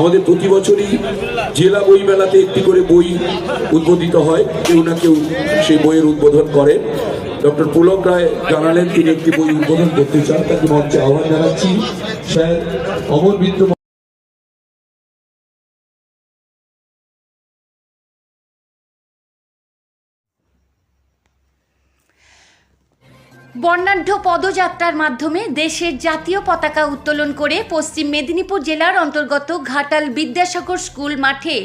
আমাদের প্রতি বছরই জেলা বই মেলাতে একটি করে বই উদ্বোধিত হয়। কেউ না কেউ সেই বইয়ের উদ্বোধন করে। ডক্টর পুলক রায় জানালেন, তিনি একটি বই উদ্বোধন করতে চান। তাকে মঞ্চে আহ্বান জানাচ্ছি। স্যার অমর বিদ্য বর্ণাঢ্য পদযাত্রার মাধ্যমে দেশের জাতীয় পতাকা উত্তোলন করে পশ্চিম মেদিনীপুর জেলার অন্তর্গত ঘাটাল বিদ্যাসাগর স্কুল মাঠে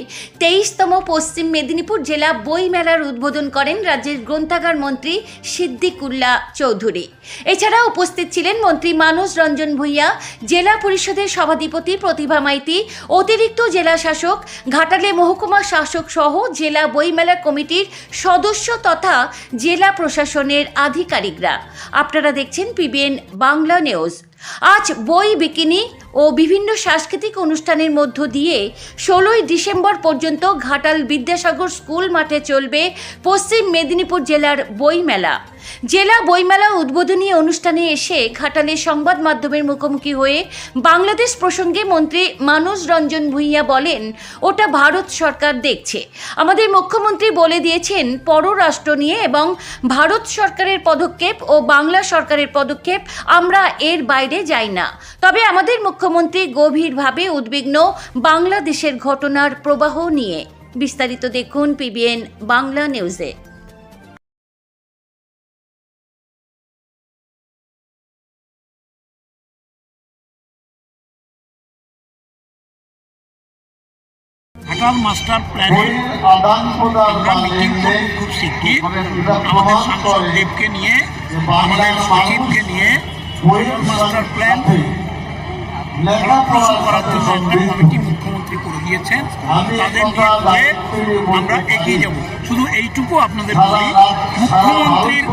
তেইশতম পশ্চিম মেদিনীপুর জেলা বই মেলার উদ্বোধন করেন রাজ্যের গ্রন্থাগার মন্ত্রী সিদ্দিকুল্লাহ চৌধুরী। এছাড়া উপস্থিত ছিলেন মন্ত্রী মানস রঞ্জন ভূঁইয়া, জেলা পরিষদের সভাধিপতি প্রতিভা মাইতি, অতিরিক্ত জেলা শাসক, ঘাটালে মহকুমা শাসক সহ জেলা বইমেলা কমিটির সদস্য তথা জেলা প্রশাসনের আধিকারিকরা। আপনারা দেখছেন পিবিএন বাংলা নিউজ আজ বই, বিকিনি ও বিভিন্ন সাংস্কৃতিক অনুষ্ঠানের মধ্য দিয়ে ষোলোই ডিসেম্বর পর্যন্ত ঘাটাল বিদ্যাসাগর স্কুল মাঠে চলবে পশ্চিম মেদিনীপুর জেলার বইমেলা। জেলা বইমেলা উদ্বোধনী অনুষ্ঠানে এসে ঘাটালে সংবাদ মাধ্যমের মুখোমুখি হয়ে বাংলাদেশ প্রসঙ্গে মন্ত্রী মানস রঞ্জন ভূঁইয়া বলেন, ওটা ভারত সরকার দেখছে। আমাদের মুখ্যমন্ত্রী বলে দিয়েছেন, পররাষ্ট্র নিয়ে এবং ভারত সরকারের পদক্ষেপ ও বাংলা সরকারের পদক্ষেপ আমরা এর বাইরে যাই না। তবে আমাদের মুখ্যমন্ত্রী গভীরভাবে উদ্বিগ্ন বাংলাদেশের ঘটনার প্রবাহ নিয়ে। বিস্তারিত দেখুন পিবিএন বাংলা নিউজে। ঘাটাল মাস্টার প্ল্যানে আমরা মিটিং করব খুব শিগগির। আমাদের সাংসদ দেবকে নিয়ে আমাদের সচিবকে নিয়ে মাস্টার প্ল্যান ফলপ্রসূ করার জন্য একটা কমিটি মুখ্যমন্ত্রী করে দিয়েছেন। তাদের নিয়ে আমরা এগিয়ে যাব। শুধু এইটুকু আপনাদের বলি মুখ্যমন্ত্রীর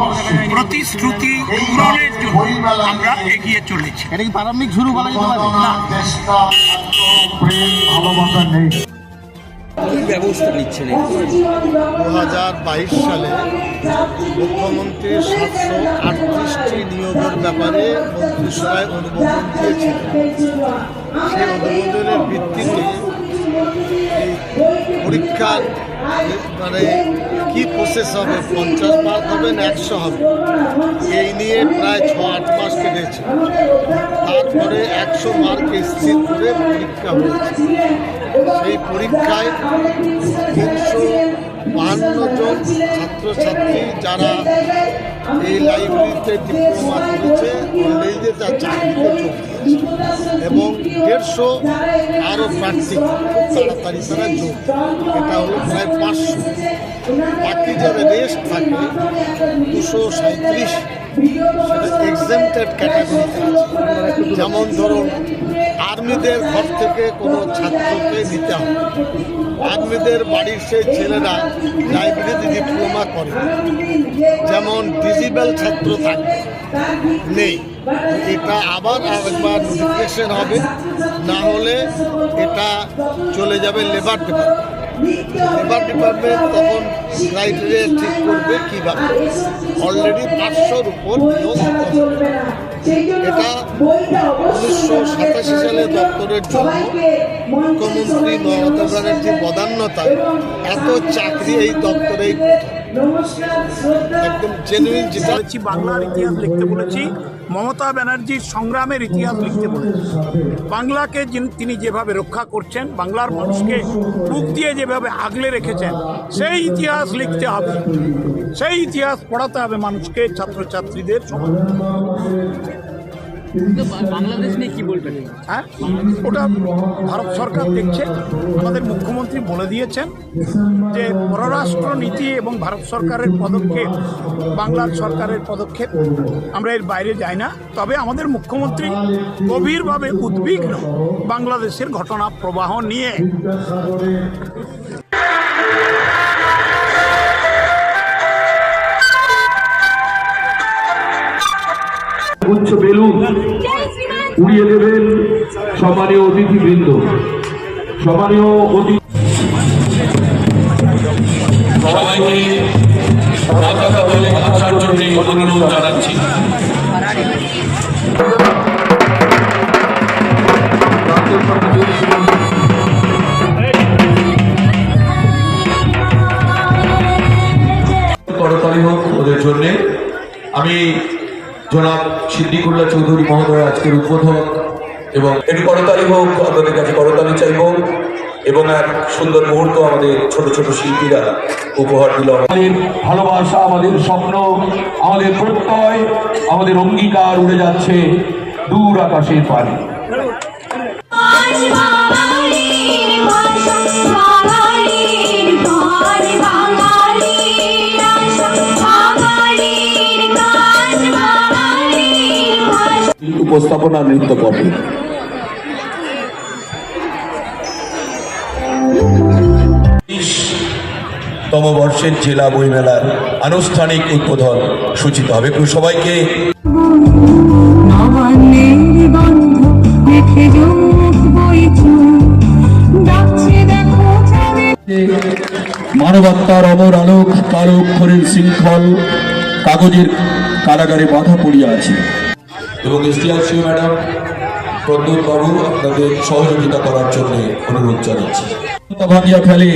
প্রতিশ্রুতি পূরণের জন্য আমরা এগিয়ে চলেছি। এটা কি প্রারম্ভিক শুরু বলা যেতে পারে? না। ব্যবস্থা নিচ্ছেন দু হাজার বাইশ সালে মুখ্যমন্ত্রী সাতশো আটত্রিশটি নিয়োগের ব্যাপারে মন্ত্রিসভায় অনুমোদন দিয়েছিলেন সেই অনুমোদনের ভিত্তিতে এই পরীক্ষার মানে কি প্রসেস হবে? পঞ্চাশ মার্ক হবে না একশো হবে? এই নিয়ে প্রায় ছ, আট মাস কেটেছে। তারপরে একশো মার্ক স্থির করে পরীক্ষা হয়েছে। সেই পরীক্ষায় তিনশো বাহান্ন জন ছাত্রছাত্রী যারা এই লাইব্রেরিতে ডিপ্লোমা করেছে অলরেডি তার চাকরিতে যোগ দিয়েছে এবং দেড়শো আরও প্রার্থী তাড়াতাড়ি তারা যোগ। এটা হলো প্রায় পাঁচশো। বাকি যারা রেস্ট থাকে, দুশো সাঁত্রিশ সেটা এক্সামটেড ক্যাটাগরিতে আছে। যেমন ধরুন আর্মিদের ঘর থেকে কোনো ছাত্রকে নিতে হবে আর্মিদের বাড়ির সেই ছেলেরা লাইব্রেরিতে ডিপ্লোমা করে। যেমন ডিজিটাল ছাত্র থাকে, নেই। এটা আবার একবার নোটিফিকেশন হবে, না হলে এটা চলে যাবে লেবার ডিপার্টমেন্ট লেবার ডিপার্টমেন্ট তখন ক্রাইটেরিয়া ঠিক করবে কীভাবে। অলরেডি পাঁচশোর উপর। এটা উনিশশো সাতাশি সালে দপ্তরের জন্য মুখ্যমন্ত্রী মমতা ব্যানার্জির বদান্যতায় এত চাকরি এই দপ্তরে একদম জেনুইন যেটা বাংলার ইতিহাস লিখতে বলেছি। মমতা ব্যানার্জির সংগ্রামের ইতিহাস লিখতে বলেছি বাংলাকে তিনি যেভাবে রক্ষা করছেন, বাংলার মানুষকে বুক দিয়ে যেভাবে আগলে রেখেছেন, সেই ইতিহাস লিখতে হবে। সেই ইতিহাস পড়াতে হবে মানুষকে, ছাত্রছাত্রীদের সমাজ। হ্যাঁ? ওটা ভারত সরকার দেখছে। আমাদের মুখ্যমন্ত্রী বলে দিয়েছেন যে পররাষ্ট্র নীতি এবং ভারত সরকারের পদক্ষেপ, বাংলার সরকারের পদক্ষেপ, আমরা এর বাইরে যাই না। তবে আমাদের মুখ্যমন্ত্রী গভীরভাবে উদ্বিগ্ন বাংলাদেশের ঘটনা প্রবাহ নিয়ে। গুচ্ছ বেলুন। উড়িয়ে দেবেন সম্মানীয় অতিথিবৃন্দ। সম্মানীয় অতিথি সবাইকে কলকাতা জন্য জানাচ্ছি। করতালি হোক ওদের জন্যে। আমি জনাব সিদ্দিকুল্লাহ চৌধুরী মহোদয় আজকের উদ্বোধক এবং একটু করতালি হোক আপনাদের কাছে করতালি চাইব এবং এক সুন্দর মুহূর্ত আমাদের ছোট ছোট শিল্পীরা উপহার দিল আমাদের। ভালোবাসা আমাদের স্বপ্ন আমাদের প্রত্যয় আমাদের অঙ্গীকার উড়ে যাচ্ছে দূর আকাশের পারে উপস্থাপনা নৃত্য করবে তম বর্ষের জেলা বইমেলার আনুষ্ঠানিক উদ্বোধন সূচিত হবে। একটু সবাইকে মানবাত্মার অমর আলোক কালো অক্ষরের শৃঙ্খল কাগজের কারাগারে বাধা পড়িয়া আছে। এবং এসডিআরসিও ম্যাডাম প্রদ্যুৎ বাবু আপনাদের সহযোগিতা করার জন্য অনুরোধ জানাচ্ছি। ভাঙিয়া ফেলে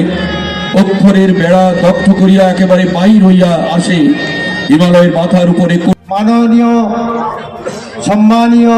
অক্ষরের বেড়া দগ্ধ করিয়া একেবারে বাহির হইয়া আসে হিমালয়ের মাথার উপরে মাননীয় সম্মানীয়